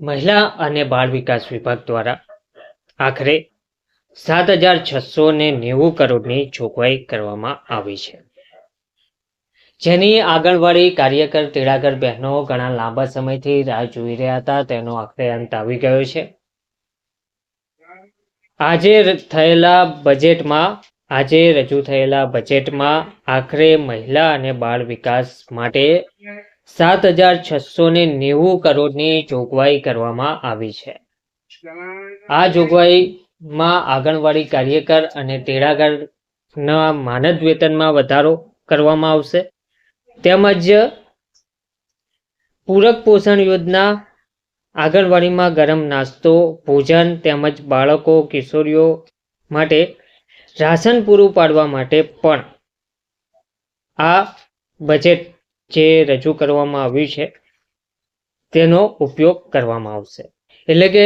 મહિલા અને બાળ વિકાસ વિભાગ દ્વારા આખરે સાત હજાર છસો ને નેવું કરોડની જોગવાઈ કરવામાં આવી છે. જેની આંગણવાડી કાર્યકર તેડાગર બહેનો ઘણા લાંબા સમયથી રાહ જોઈ રહ્યા હતા, તેનો આખરે અંત આવી ગયો છે. આજે થયેલા બજેટમાં, આજે રજૂ થયેલા બજેટમાં આખરે મહિલા અને બાળ વિકાસ માટે સાત હજાર છસો ને નેવું કરોડની જોગવાઈ કરવામાં આવી છે. આ જોગવાઈમાં આંગણવાડી કાર્યકર અને તેડાગરના માનદ વેતનમાં વધારો કરવામાં આવશે. તેમજ પૂરક પોષણ યોજના આંગણવાડીમાં ગરમ નાસ્તો, ભોજન તેમજ બાળકો, કિશોરીઓ માટે રાશન પૂરું પાડવા માટે પણ આ બજેટ જે રજૂ કરવામાં આવ્યું છે, તેનો ઉપયોગ કરવામાં આવશે. એટલે કે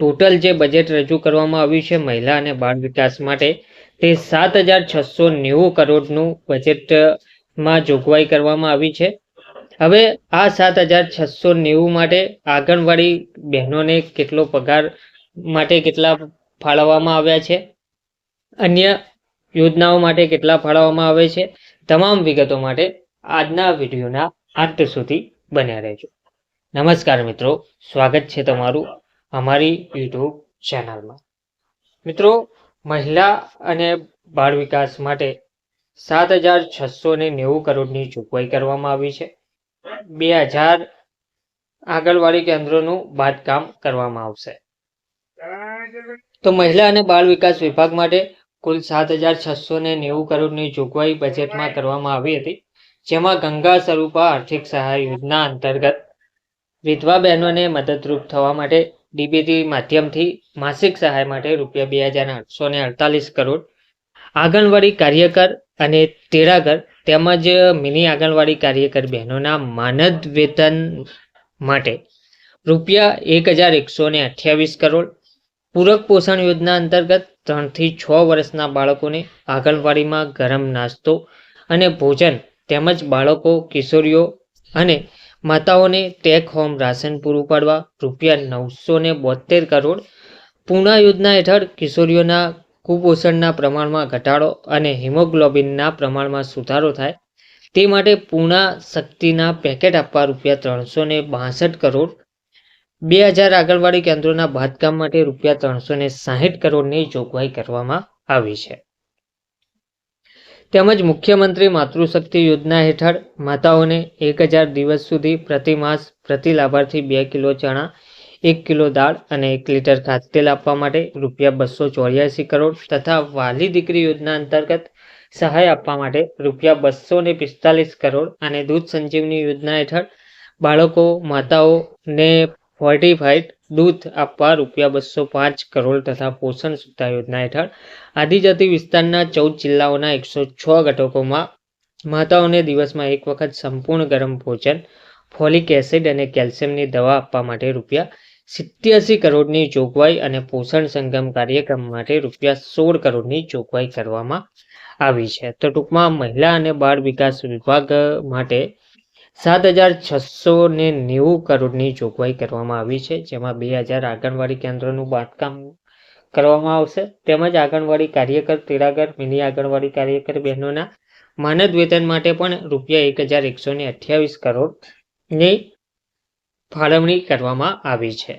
ટોટલ જે બજેટ રજૂ કરવામાં આવ્યું છે મહિલા અને બાળ વિકાસ માટે, તે સાત હજાર છસો નેવું કરોડનું બજેટમાં જોગવાઈ કરવામાં આવી છે. હવે આ સાત હજાર છસો નેવું માટે આંગણવાડી બહેનોને કેટલો પગાર માટે કેટલા ફાળવવામાં આવ્યા છે? અન્ય યોજનાઓ માટે કેટલા ફાળવવામાં આવે છે? તમામ વિગતો માટે આજના વિડીયોના અંત સુધી બન્યા રહેજો. નમસ્કાર મિત્રો, સ્વાગત છે તમારું અમારી યુટ્યુબ ચેનલમાં. મિત્રો, મહિલા અને બાળ વિકાસ માટે સાત હજાર છસો ને નેવું કરોડની જોગવાઈ કરવામાં આવી છે. બે હજાર આંગણવાડી કેન્દ્રોનું બાંધકામ કરવામાં આવશે. તો મહિલા અને બાળ વિકાસ વિભાગ માટે કુલ સાત હજાર છસો ને નેવું કરોડની જોગવાઈ બજેટમાં કરવામાં આવી હતી. જેમાં ગંગા સ્વરૂપા આર્થિક સહાય યોજના અંતર્ગત વિધવા બહેનોને મદદરૂપ થવા માટે ડીબીટી માધ્યમથી માસિક સહાય માટે રૂપિયા બે હજાર આઠસો ને અડતાલીસ કરોડ, આંગણવાડી કાર્યકર અને તેડાગર તેમજ મિની આંગણવાડી કાર્યકર બહેનોના માનદ વેતન માટે રૂપિયા એક હજાર એકસો ને અઠ્યાવીસ કરોડ, પૂરક પોષણ યોજના અંતર્ગત ત્રણથી છ વર્ષના બાળકોને આંગણવાડીમાં ગરમ નાસ્તો અને ભોજન તેમજ બાળકો, કિશોરીઓ અને માતાઓને ટેક હોમ રાશન પૂરું પાડવા રૂપિયા નવસો ને બોતેર કરોડ પૂર્ણા યોજના હેઠળ કિશોરીઓના કુપોષણના પ્રમાણમાં ઘટાડો અને હિમોગ્લોબિનના પ્રમાણમાં સુધારો થાય. તે માટે પૂર્ણા શક્તિના પેકેટ આપવા રૂપિયા ત્રણસો ને બાસઠ કરોડ, બે હજાર આંગણવાડી કેન્દ્રોના બાંધકામ માટે રૂપિયા ત્રણસો ને સાહીઠ કરોડની જોગવાઈ કરવામાં આવી છે. તેમજ મુખ્યમંત્રી માતૃશક્તિ યોજના હેઠળ માતાઓને એક હજાર દિવસ સુધી પ્રતિમાસ પ્રતિ લાભાર્થી બે કિલો ચણા, એક કિલો દાળ અને એક લીટર ખાદ્ય તેલ આપવા માટે રૂપિયા બસો ચોર્યાસી કરોડ તથા વાલી દીકરી યોજના અંતર્ગત સહાય આપવા માટે રૂપિયા બસો ને પિસ્તાલીસ કરોડ અને દૂધ સંજીવની યોજના હેઠળ બાળકો માતાઓને ફોર્ટિફાઈડ દૂધ આપવા રૂપિયા બસો પાંચ કરોડ તથા પોષણ સુવિધા યોજના હેઠળ આદિજાતિ વિસ્તારના ચૌદ જિલ્લાઓના એકસો છ ઘટકોમાં માતાઓને દિવસમાં એક વખત સંપૂર્ણ ગરમ ભોજન, ફોલિક એસિડ અને કેલ્શિયમની દવા આપવા માટે રૂપિયા સિત્યાસી કરોડની જોગવાઈ અને પોષણ સંગમ કાર્યક્રમ માટે રૂપિયા સોળ કરોડની જોગવાઈ કરવામાં આવી છે. તો ટૂંકમાં મહિલા અને બાળ વિકાસ વિભાગ માટે સાત હજાર છસો ને નેવું કરોડની જોગવાઈ કરવામાં આવી છે, જેમાં બે હજાર આંગણવાડી કેન્દ્રનું બાંધકામ કરવામાં આવશે. તેમજ આંગણવાડી કાર્યકર તેડાગર મિની આંગણવાડી કાર્યકર બહેનોના માનદ વેતન માટે પણ રૂપિયા એક હજાર એકસો ને અઠ્યાવીસ કરોડની ફાળવણી કરવામાં આવી છે.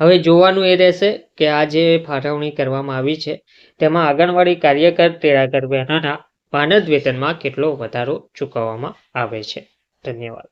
હવે જોવાનું એ રહેશે કે આ જે ફાળવણી કરવામાં આવી છે, તેમાં આંગણવાડી કાર્યકર તેરાગર બહેનોના માનદ વેતનમાં કેટલો વધારો ચૂકવવામાં આવે છે. धन्यवाद